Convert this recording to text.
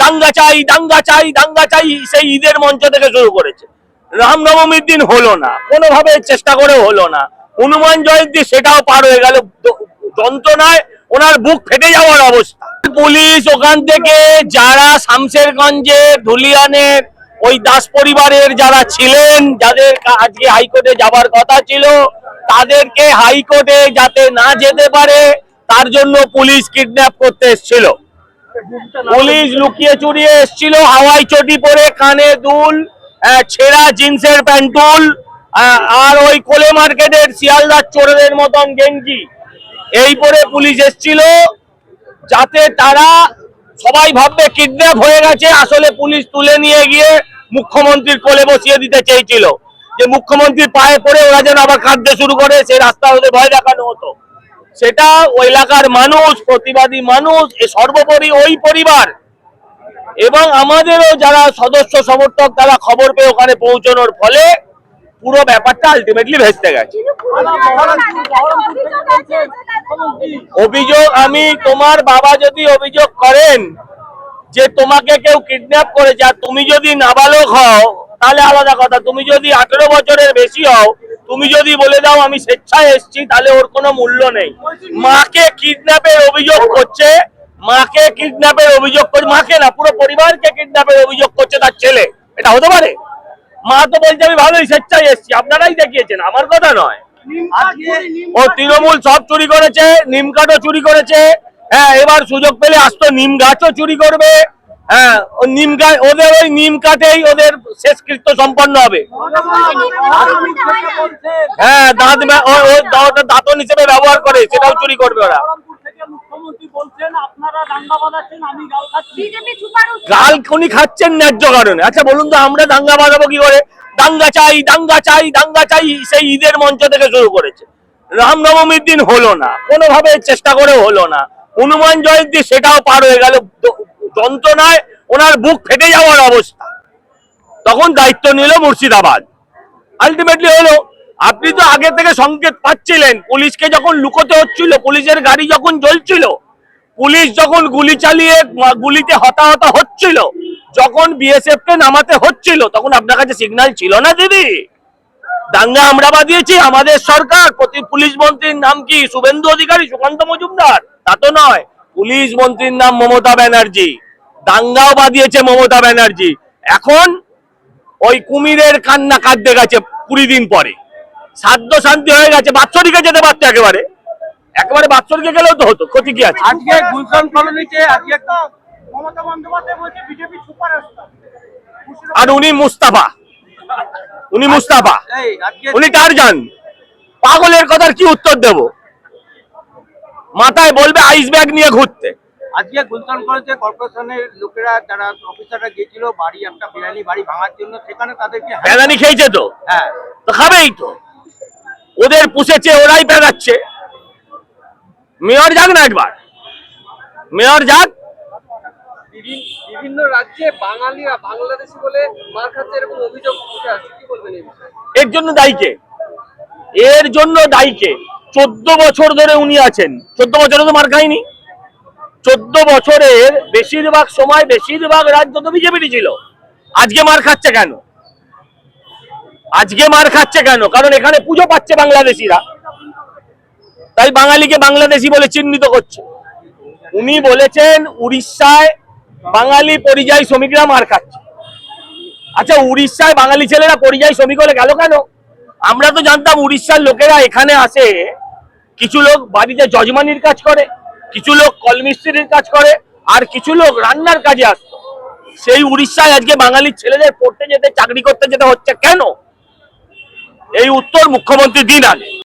দাঙ্গা চাই দাঙ্গা চাই দাঙ্গা চাই, সেই ঈদের মঞ্চ থেকে শুরু করেছে। রামনবমীর দিন হলো না, কোনোভাবে চেষ্টা করে হলো না। হনুমান জয়ন্তী সেটাও পার হয়ে গেল যন্ত্রণায় ওনার বুক ফেটে যাওয়ার অবস্থা। পুলিশ ওখান থেকে যারা শামশেরগঞ্জে ধুলিয়ানের, ওই দাস পরিবারের যারা ছিলেন, যাদের আজকে হাইকোর্টে যাবার কথা ছিল, তাদেরকে হাইকোর্টে যাতে না যেতে পারে, তার জন্য পুলিশ কিডন্যাপ করতে এসেছিল। পুলিশ লুকিয়ে চুরিয়ে এসেছিল, হাওয়াই চটি পরে, কানে দুল ছেঁড়া জিন্সের প্যান্টুল আর ওই কোলে মার্কেটের শিয়ালদার চোরেদের মতন গেঞ্জি। এই পরে পুলিশ এসেছিল, যাতে তারা সবাই ভাববে কিডন্যাপ হয়ে গেছে, আসলে পুলিশ তুলে নিয়ে গিয়ে মুখ্যমন্ত্রীর কোলে বসিয়ে দিতে চেয়েছিল। যে মুখ্যমন্ত্রীর পায়ে পড়ে ওরা যেন আবার কাঁদতে শুরু করে সেই রাস্তা ওদের ভয় দেখানো হতো। সেটা ওই এলাকার মানুষ, প্রতিবাদী মানুষ, এ সর্বোপরি ওই পরিবার। এবং আমাদেরও যারা সদস্য সমর্থক, তারা খবর পেয়ে ওখানে পৌঁছানোর ফলে পুরো ব্যাপারটা আলটিমেটলি ভেস্তে গেছে। অভিযোগ আমি, তোমার বাবা যদি অভিযোগ করেন যে তোমাকে কেউ কিডন্যাপ করেছে, আর তুমি যদি নাবালক হও, তাহলে আলাদা কথা। তুমি যদি আঠেরো বছরের বেশি হও তুমি যদি বলে দাও আমি স্বেচ্ছায় এসেছি, তাহলে ওর কোনো মূল্য নেই। মাকে কিডন্যাপের অভিযোগ করছে, মাকে কিডন্যাপের অভিযোগ করছে, মাকে না, পুরো পরিবারকে কিডন্যাপের অভিযোগ করছে তার ছেলে। এটা হতে পারে? মা তো বলছে, আমি ভালোই স্বেচ্ছায় এসেছি, আপনারাই দেখিয়েছেন, আমার কথা নয়। ও তৃণমূল সব চুরি করেছে, নিম কাঠও চুরি করেছে। হ্যাঁ এবার সুযোগ পেলে আসতো নিম গাছও চুরি করবে। হ্যাঁ ও নিম গাছ ওদের ওই নিম কাঠেই ওদের শেষকৃত্য সম্পন্ন হবে। হ্যাঁ দাঁত ওটা দাঁতন হিসেবে ব্যবহার করে সেটাও চুরি করবে ওরা। মুখ্যমন্ত্রী বলছেন আপনারা দাঙ্গা বাঁধাচ্ছেন আমি গাল উনি খাচ্ছেন ন্যায্য কারণে। আচ্ছা বলুন তো আমরা দাঙ্গা বাজাবো কি করে? দাঙ্গা চাই দাঙ্গা চাই দাঙ্গা চাই সেই ঈদের মঞ্চ থেকে শুরু করেছে। রামনবমীর দিন হলো না কোনোভাবে চেষ্টা করে হলো না। হনুমান জয়ন্তী সেটাও পার হয়ে গেল। যন্ত্রণায় ওনার বুক ফেটে যাওয়ার অবস্থা। তখন দায়িত্ব নিল মুর্শিদাবাদ। আলটিমেটলি হলো, আপনি তো আগে থেকে সংকেত পাচ্ছিলেন, পুলিশকে যখন লুকোতে হচ্ছিল, পুলিশের গাড়ি যখন জ্বলছিল, পুলিশ যখন গুলি চালিয়ে গুলিতে হতাহত হচ্ছিল, যখন বিএসএফ কে নামাতে হচ্ছিল, তখন আপনার কাছে সিগন্যাল ছিল না দিদি? দাঙ্গা আমরা বাদিয়েছি আমাদের সরকার, প্রতি পুলিশ মন্ত্রীর নাম কি? শুভেন্দু অধিকারী, সুকান্ত মজুমদার? তা তো নয়। পুলিশ মন্ত্রীর নাম মমতা ব্যানার্জি। দাঙ্গাও বাদিয়েছে মমতা ব্যানার্জি। এখন ওই কুমিরের কান্না কাঁদতে গেছে কুড়ি দিন পরে। সাধ্য শান্তি হয়ে গেছে বাৎসরিকে যেতে পারতো একেবারে। একেবারে বাৎসরিকে গেলেও তো হতো ক্ষতি কি আছে? আজকে গুলশান কলোনিতে আজকে মমতা বন্দ্যোপাধ্যায় বলছে বিজেপি সুপার আর উনি মুস্তাফা। উনি মুস্তাফা। উনি টারজান। পাগলের কথার কি উত্তর দেব? মাথায় বলবে আইস ব্যাগ নিয়ে ঘুরতে। আজকে গুলশান কলেজে কর্পোরেশনের লোকেরা যারা অফিসাররা গিয়েছিল বাড়ি একটা বিরিয়ানি বাড়ি ভাঙার জন্য সেখানে তাদেরকে প্যাদানি খেয়েছে তো? হ্যাঁ। তো খাবেই তো। ওদের পুষেছে ওরাই পেগাচ্ছে মেয়র যাক না একবার। মেয়র যাক। বিভিন্ন রাজ্যে বাঙালিরা বাংলাদেশি বলে মার খাচ্ছে এরকম অভিযোগ উঠে আসছে। কি বলবেন এই বিষয়ে? এর জন্য দায়ীকে এর জন্য দায়ীকে চোদ্দ বছর ধরে উনি আছেন। চোদ্দ বছরে তো মার খায়নি। চোদ্দ বছরের বেশিরভাগ সময় বেশিরভাগ রাজ্য তো বিজেপিরই ছিল। আজকে মার খাচ্ছে কেন? আজকে মার খাচ্ছে কেন? কারণ এখানে পুজো পাচ্ছে বাংলাদেশিরা। তাই বাঙালিকে বাংলাদেশি বলে চিহ্নিত করছে। উনি বলেছেন উড়িষ্যায় বাঙালি পরিযায়ী শ্রমিকরা মার খাচ্ছে। আচ্ছা উড়িষ্যায় বাঙালি ছেলেরা পরিযায়ী শ্রমিক হলে গেল কেন? আমরা তো জানতাম উড়িষ্যার লোকেরা এখানে আসে কিছু লোক বাড়িতে যজমানির কাজ করে, কিছু লোক কলমিস্ত্রির কাজ করে, আর কিছু লোক রান্নার কাজে আসত। সেই উড়িষ্যায় আজকে বাঙালির ছেলেদের পড়তে যেতে, চাকরি করতে যেতে হচ্ছে কেন? এই উত্তর মুখ্যমন্ত্রী দিন আগে।